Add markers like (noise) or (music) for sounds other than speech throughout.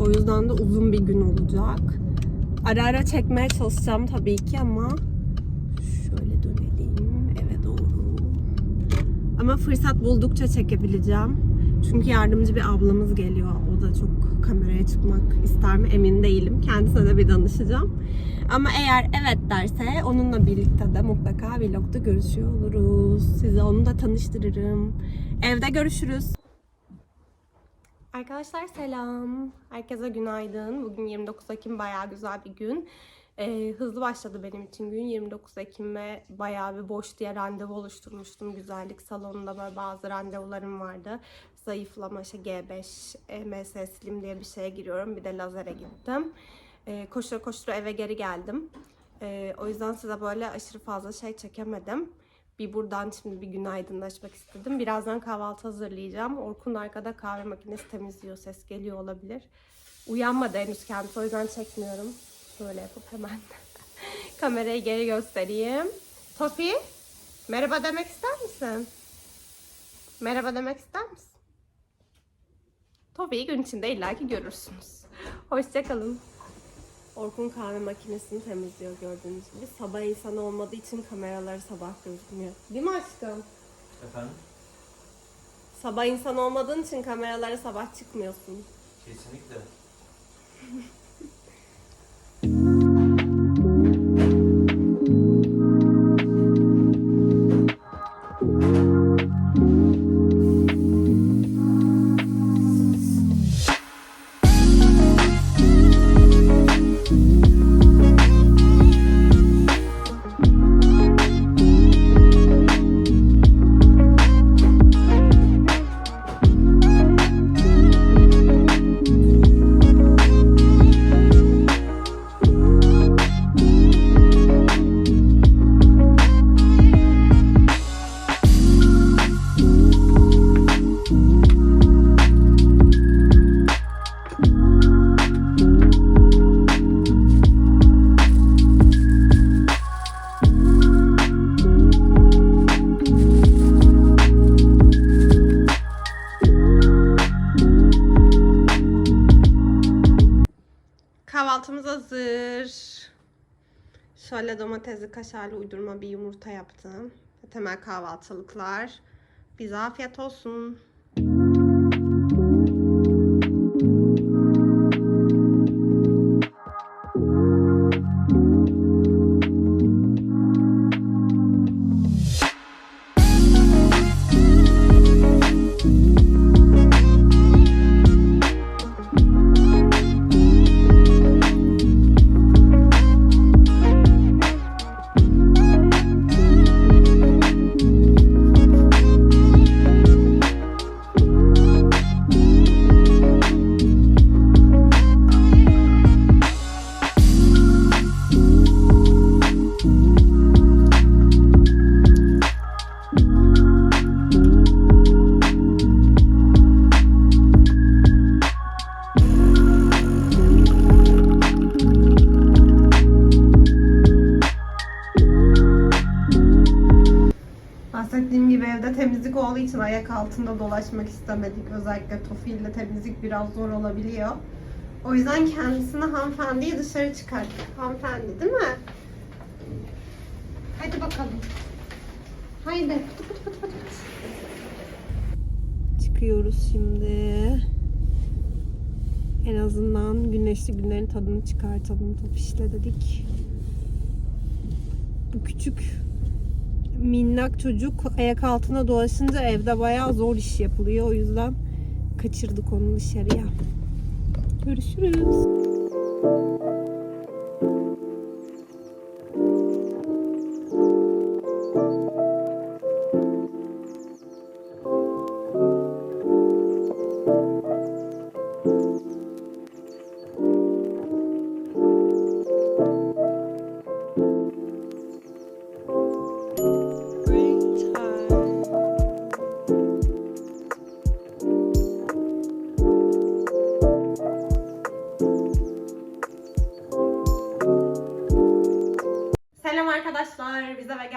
O yüzden de uzun bir gün olacak. Ara ara çekmeye çalışacağım tabii ki ama şöyle dönelim eve doğru. Ama fırsat buldukça çekebileceğim. Çünkü yardımcı bir ablamız geliyor. O da çok kameraya çıkmak ister mi emin değilim. Kendisine de bir danışacağım. Ama eğer evet derse onunla birlikte de mutlaka vlogda görüşüyor oluruz. Size onu da tanıştırırım. Evde görüşürüz. Arkadaşlar selam. Herkese günaydın. Bugün 29 Ekim bayağı güzel bir gün. Ee, hızlı başladı benim için gün. 29 Ekim'e bayağı bir boş diye randevu oluşturmuştum. Güzellik salonunda böyle bazı randevularım vardı. Zayıflama, işte G5, MS Slim diye bir şeye giriyorum. Bir de lazere gittim. Ee, koştura koştura eve geri geldim. Ee, o yüzden size böyle aşırı fazla şey çekemedim. Bir buradan şimdi bir günaydınlaşmak istedim. Birazdan kahvaltı hazırlayacağım. Orkun arkada kahve makinesi temizliyor. Ses geliyor olabilir. Uyanmadı henüz kendisi o yüzden çekmiyorum. Şöyle yapıp hemen (laughs) kamerayı geri göstereyim. Tofi, merhaba demek ister misin? Merhaba demek ister misin? Tofi'yi gün içinde illaki görürsünüz. Hoşçakalın. Orkun kahve makinesini temizliyor gördüğünüz gibi. Sabah insanı olmadığı için kameraları sabah gözükmüyor. Değil mi aşkım? Efendim? Sabah insan olmadığın için kameralara sabah çıkmıyorsun. Kesinlikle. (laughs) Kahvaltımız hazır. Şöyle domatesli kaşarlı uydurma bir yumurta yaptım. Temel kahvaltılıklar. Bize afiyet olsun. Bahsettiğim gibi evde temizlik olduğu için ayak altında dolaşmak istemedik. Özellikle Tofi temizlik biraz zor olabiliyor. O yüzden kendisini hanımefendiyi dışarı çıkarttık. Hanımefendi değil mi? Hadi bakalım. Haydi. Pıtı pıtı pıtı pıtı. Çıkıyoruz şimdi. En azından güneşli günlerin tadını çıkartalım Tofiş'le dedik. Bu küçük minnak çocuk ayak altına dolaşınca evde bayağı zor iş yapılıyor. O yüzden kaçırdık onu dışarıya. Görüşürüz.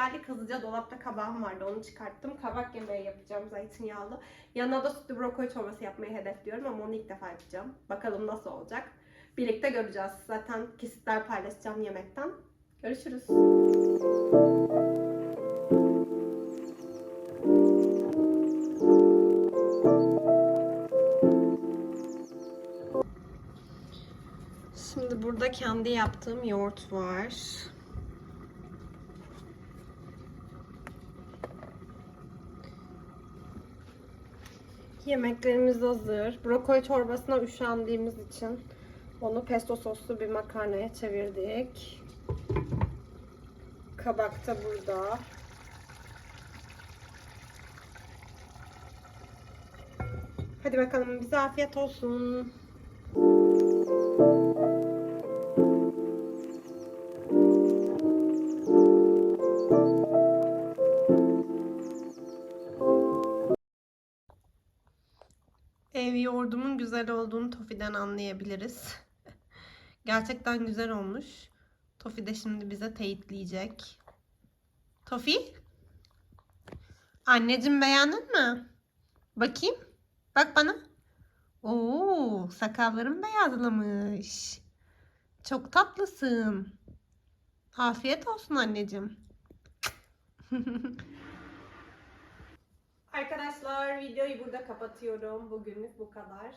Geldik. Hızlıca dolapta kabağım vardı. Onu çıkarttım. Kabak yemeği yapacağım zeytinyağlı. Yanına da sütlü brokoli çorbası yapmayı hedefliyorum ama onu ilk defa yapacağım. Bakalım nasıl olacak. Birlikte göreceğiz. Zaten kesitler paylaşacağım yemekten. Görüşürüz. Şimdi burada kendi yaptığım yoğurt var. Yemeklerimiz hazır. Brokoli çorbasına üşendiğimiz için onu pesto soslu bir makarnaya çevirdik. Kabak da burada. Hadi bakalım bize afiyet olsun. Ev yoğurdumun güzel olduğunu Tofi'den anlayabiliriz. (laughs) Gerçekten güzel olmuş. Tofi de şimdi bize teyitleyecek. Tofi? Anneciğim beğendin mi? Bakayım. Bak bana. Oo, sakallarım beyazlamış. Çok tatlısın. Afiyet olsun anneciğim. (laughs) Arkadaşlar videoyu burada kapatıyorum. Bugünlük bu kadar.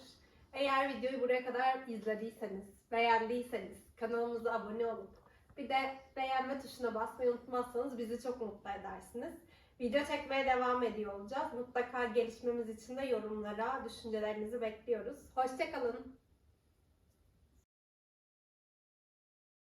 Eğer videoyu buraya kadar izlediyseniz, beğendiyseniz kanalımıza abone olup bir de beğenme tuşuna basmayı unutmazsanız bizi çok mutlu edersiniz. Video çekmeye devam ediyor olacağız. Mutlaka gelişmemiz için de yorumlara düşüncelerinizi bekliyoruz. Hoşçakalın.